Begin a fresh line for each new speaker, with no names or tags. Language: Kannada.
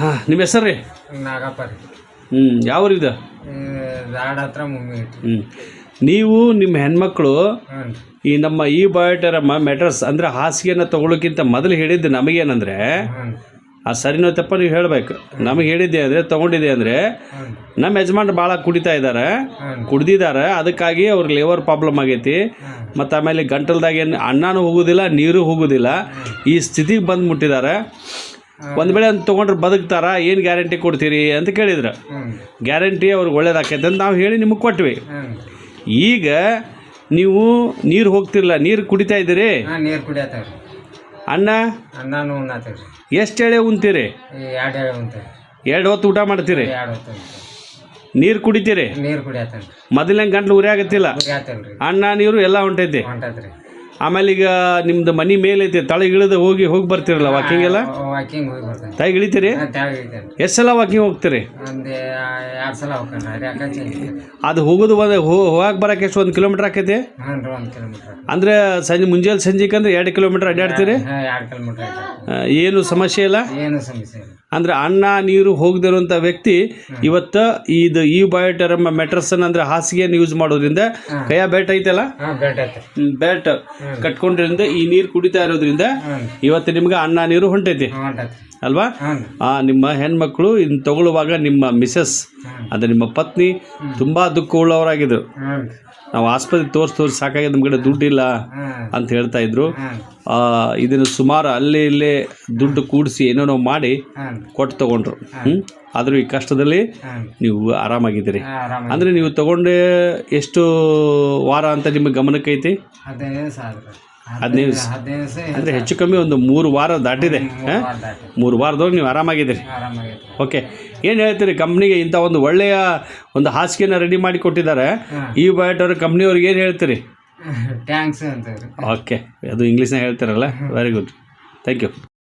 ಹಾಂ ನಿಮ್ಮ ಹೆಸರು ರೀ?
ನಾಗಪ್ಪ ರೀ.
ಹ್ಞೂ ಯಾವ
ಊರಿದ? ದಾಡ್ ಹತ್ರ ಮುಮ್ಮಿ
ಹ್ಞೂ ನೀವು ನಿಮ್ಮ ಹೆಣ್ಮಕ್ಳು ಈ ನಮ್ಮ ಈ ಬಯೋಟರಮ್ಮ ಮೆಟ್ರಸ್ ಅಂದರೆ ಹಾಸಿಗೆನ ತೊಗೊಳಕ್ಕಿಂತ ಮೊದಲು ಹೇಳಿದ್ದು ನಮಗೇನಂದರೆ ಆ ಸರಿನೋ ತಪ್ಪ ನೀವು ಹೇಳಬೇಕು. ನಮಗೆ ಹೇಳಿದ್ದೆ ಅಂದರೆ ತೊಗೊಂಡಿದ್ದೆ ಅಂದರೆ ನಮ್ಮ ಯಜಮಾನ್ರು ಭಾಳ ಕುಡಿತಾ ಇದ್ದಾರೆ ಕುಡ್ದಿದ್ದಾರೆ. ಅದಕ್ಕಾಗಿ ಅವ್ರಿಗೆ ಲಿವರ್ ಪ್ರಾಬ್ಲಮ್ ಆಗೈತಿ. ಮತ್ತು ಆಮೇಲೆ ಗಂಟಲ್ದಾಗ ಏನು ಅನ್ನನೂ ಹೋಗೋದಿಲ್ಲ ನೀರು ಹೋಗೋದಿಲ್ಲ. ಈ ಸ್ಥಿತಿಗೆ ಬಂದು ಮುಟ್ಟಿದ್ದಾರೆ ಒಂದು ವೇಳೆ ಅಂತ ತೊಗೊಂಡ್ರೆ ಬದುಕ್ತಾರ? ಏನು ಗ್ಯಾರಂಟಿ ಕೊಡ್ತೀರಿ ಅಂತ ಕೇಳಿದ್ರು. ಗ್ಯಾರಂಟಿ ಅವ್ರಿಗೆ ಒಳ್ಳೇದಾಕೈತೆ ಅಂತ ನಾವು ಹೇಳಿ ನಿಮಗೆ ಕೊಟ್ವಿ. ಈಗ ನೀವು ನೀರು ಹೋಗ್ತಿರಲ್ಲ ನೀರು ಕುಡಿತಾ ಇದ್ದೀರಿ?
ನೀರು ಕುಡಿಯತ್ತೇವೆ ರೀ
ಅನ್ನ?
ಅನ್ನನೂ
ಎಷ್ಟು ಎಳೆ ಉಣ್ತೀರಿ?
ಎರಡು
ಹೊತ್ತು ಊಟ ಮಾಡ್ತೀರಿ?
ಎರಡು ಹೊತ್ತು
ನೀರು ಕುಡಿತೀರಿ?
ನೀರು
ಮೊದಲನೇ ಗಂಟ್ಲು ಉರಿ ಆಗತ್ತಿಲ್ಲ? ಅನ್ನ ನೀರು ಎಲ್ಲ ಹೊಂಟೈತಿ?
ಹೊಂಟತ್ ರೀ
ಆಮೇಲೆ ಈಗ ನಿಮ್ದು ಮನಿ ಮೇಲೆ ಐತಿ ತಳ ಇಳಿದು ಹೋಗಿ ಹೋಗಿ ಬರ್ತೀರಲ್ಲ ವಾಕಿಂಗ್ ಎಲ್ಲ
ವಾಕಿಂಗ್ ಹೋಗಿ ಬರ್ತೇನೆ.
ತಾಯಿಗೆ ಇಳಿತೀರಿ? ಎಷ್ಟು ಸಲ ವಾಕಿಂಗ್ ಹೋಗ್ತೀರಿ?
ಒಂದು ಎರಡು ಸಲ ಹೋಗ್ಕೊಂಡ್ರೆ ರೀ ಯಾಕೆ
ಅದು ಹೋಗೋದು ಒಂದು ಹೋಗಕ್ಕೆ ಬರಕ್ಕೆ ಎಷ್ಟು ಒಂದು ಕಿಲೋಮೀಟ್ರ್ ಆಕೈತಿ?
ಅಂದರೆ ರೀ ಒಂದು ಕಿಲೋಮೀಟ್ರ್
ಅಂದ್ರೆ ಸಂಜೆ ಮುಂಜಾನೆ ಸಂಜೆಗೆ ಅಂದ್ರೆ ಎರಡು ಕಿಲೋಮೀಟ್ರ್ ಅಡ್ಡಾಡ್ತೀರಿ?
ಎರಡು ಕಿಲೋಮೀಟ್ರ್
ಏನು ಸಮಸ್ಯೆ ಇಲ್ಲ?
ಏನು ಸಮಸ್ಯೆ ಇಲ್ಲ.
ಅಂದ್ರೆ ಅನ್ನ ನೀರು ಹೋಗದಿರುವಂಥ ವ್ಯಕ್ತಿ ಇವತ್ತು ಇದು ಈ ಬಯೋಟರಮ್ ಮೆಟ್ರಸನ್ ಅಂದ್ರೆ ಹಾಸಿಗೆಯನ್ನು ಯೂಸ್ ಮಾಡೋದ್ರಿಂದ ಕೈಯ ಬೆಟ್ ಐತಲ್ಲ?
ಬೆಟ್
ಕಟ್ಕೊಂಡ್ರಿಂದ ಈ ನೀರು ಕುಡಿತಾ ಇರೋದ್ರಿಂದ ಇವತ್ತು ನಿಮ್ಗೆ ಅನ್ನ ನೀರು ಹೊಂಟೈತಿ. ಅಲ್ವಾ? ಆ ನಿಮ್ಮ ಹೆಣ್ಮಕ್ಳು ಇನ್ನು ತಗೊಳ್ಳುವಾಗ ನಿಮ್ಮ ಮಿಸಸ್ ಅಂದ್ರೆ ನಿಮ್ಮ ಪತ್ನಿ ತುಂಬ ದುಃಖ ಉಳ್ಳವರಾಗಿದ್ರು ನಾವು ಆಸ್ಪತ್ರೆ ತೋರಿಸಿ ತೋರಿಸಿ ಸಾಕಾಗಿದೆ ನಮ್ಮ ಕಡೆ ದುಡ್ಡಿಲ್ಲ ಅಂತ ಹೇಳ್ತಾ ಇದ್ರು. ಇದನ್ನು ಸುಮಾರು ಅಲ್ಲೇ ಇಲ್ಲೇ ದುಡ್ಡು ಕೂಡಿಸಿ ಏನೇನೋ ಮಾಡಿ ಕೊಟ್ಟು ತಗೊಂಡ್ರು. ಹ್ಞೂ ಆದರೂ ಈ ಕಷ್ಟದಲ್ಲಿ ನೀವು ಆರಾಮಾಗಿದ್ದೀರಿ. ಅಂದ್ರೆ ನೀವು ತಗೊಂಡೆ ಎಷ್ಟು ವಾರ ಅಂತ ನಿಮಗೆ ಗಮನಕ್ಕೆ ಐತಿ?
ಹದಿನೈದು.
ಅಂದರೆ ಹೆಚ್ಚು ಕಮ್ಮಿ ಒಂದು ಮೂರು ವಾರ ದಾಟಿದೆ. ಹಾಂ? ಮೂರು ವಾರದೊಳಗೆ ನೀವು ಆರಾಮಾಗಿದ್ದೀರಿ. ಓಕೆ. ಏನು ಹೇಳ್ತೀರಿ ಕಂಪ್ನಿಗೆ ಇಂಥ ಒಂದು ಒಳ್ಳೆಯ ಒಂದು ಹಾಸಿಗೆನ ರೆಡಿ ಮಾಡಿ ಕೊಟ್ಟಿದ್ದಾರೆ. ಈ ಬಯೋಟರ್ ಕಂಪ್ನಿಯವ್ರಿಗೆ ಏನು ಹೇಳ್ತೀರಿ?
ಟ್ಯಾಂಕ್ಸ್ ಅಂತ
ಓಕೆ ಅದು ಇಂಗ್ಲೀಷ್ನಾಗ ಹೇಳ್ತಾರಲ್ಲ? Very good thank you